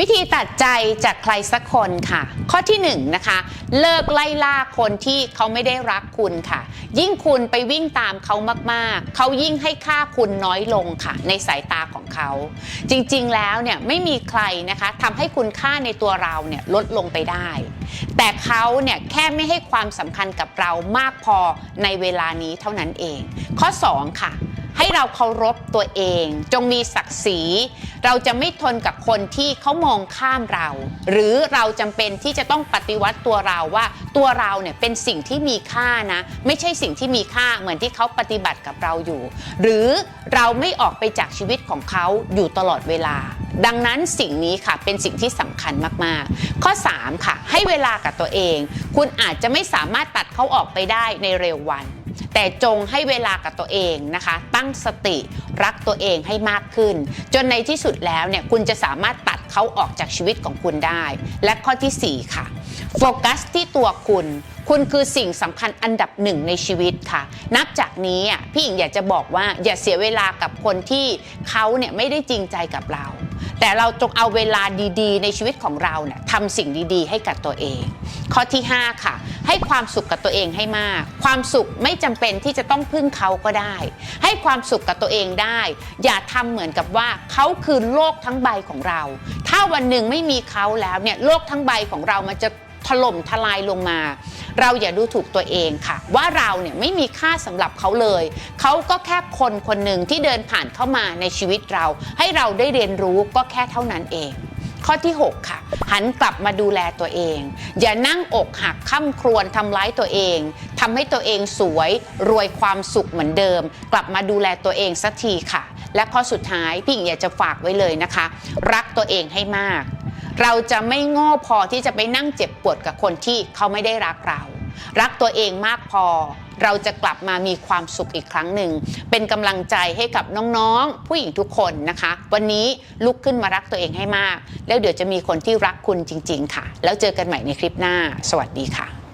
วิธีตัดใจจากใครสักคนค่ะ ข้อที่1นงนะคะ เลิกไล่ล่าคนที่เขาไม่ได้รักคุณค่ะ ยิ่งคุณไปวิ่งตามเขามากๆ เขายิ่งให้ค่าคุณน้อยลงค่ะ ในสายตาของเขา จริงๆแล้วเนี่ยไม่มีใครนะคะทำให้คุณค่าในตัวเราเนี่ยลดลงไปได้ แต่เขาเนี่ยแค่ไม่ให้ความสำคัญกับเรามากพอในเวลานี้เท่านั้นเอง ข้อ 2 ค่ะ ให้เราเคารพตัวเอง จงมีศักดิ์ศรี เราจะไม่ทนกับคนที่เขามองข้ามเรา หรือเราจำเป็นที่จะต้องปฏิวัติตัวเราว่า ตัวเราเนี่ยเป็นสิ่งที่มีค่านะ ไม่ใช่สิ่งที่มีค่าเหมือนที่เขาปฏิบัติกับเราอยู่ หรือเราไม่ออกไปจากชีวิตของเขาอยู่ตลอดเวลา ดังนั้นสิ่งนี้ค่ะเป็นสิ่งที่สำคัญมากๆ ข้อ 3 ค่ะ ให้เวลากับตัวเอง คุณอาจจะไม่สามารถตัดเขาออกไปได้ในเร็ววัน แต่จงให้เวลากับตัวเองนะคะ ตั้งสติรักตัวเองให้มากขึ้น จนในที่สุดแล้วเนี่ยคุณจะสามารถตัดเขาออกจากชีวิตของคุณได้ และข้อทีสี่4 ค่ะ โฟกัสที่ตัวคุณคุณคือสิ่งสำคัญอันดับหนึ่งในชีวิตค่ะ นับจากนี้อะพี่หญิงอยากจะบอกว่าอย่าเสียเวลากับคนที่เขาเนี่ยไม่ได้จริงใจกับเรา แต่เราจงเอาเวลาดีๆ ในชีวิตของเราเนี่ยทำสิ่งดีๆ ให้กับตัวเอง ข้อที่ 5 ค่ะ ให้ความสุขกับตัวเองให้มาก ความสุขไม่จำเป็นที่จะต้องพึ่งเขาก็ได้ ให้ความสุขกับตัวเองได้ อย่าทำเหมือนกับว่าเขาคือโลกทั้งใบของเรา ถ้าวันหนึ่งไม่มีเขาแล้วเนี่ยโลกทั้งใบของเรามันจะถล่มทลายลงมา เราอย่าดูถูกตัวเองค่ะ ว่าเราเนี่ยไม่มีค่าสำหรับเขาเลย เขาก็แค่คนคนหนึ่งที่เดินผ่านเข้ามาในชีวิตเรา ให้เราได้เรียนรู้ก็แค่เท่านั้นเอง ข้อที่ 6 ค่ะ หันกลับมาดูแลตัวเอง อย่านั่งอกหักข้าครวญทำร้ายตัวเองทำให้ตัวเองสวยรวยความสุขเหมือนเดิม กลับมาดูแลตัวเองสักทีค่ะ และข้อสุดท้ายพี่หญิงอยากจะฝากไว้เลยนะคะ รักตัวเองให้มาก เราจะไม่โง่พอที่จะไปนั่งเจ็บปวดกับคนที่เขาไม่ได้รักเรา รักตัวเองมากพอ เราจะกลับมามีความสุขอีกครั้งหนึ่ง เป็นกำลังใจให้กับน้องๆ ผู้หญิงทุกคนนะคะ วันนี้ลุกขึ้นมารักตัวเองให้มาก แล้วเดี๋ยวจะมีคนที่รักคุณจริง ๆ ค่ะ แล้วเจอกันใหม่ในคลิปหน้า สวัสดีค่ะ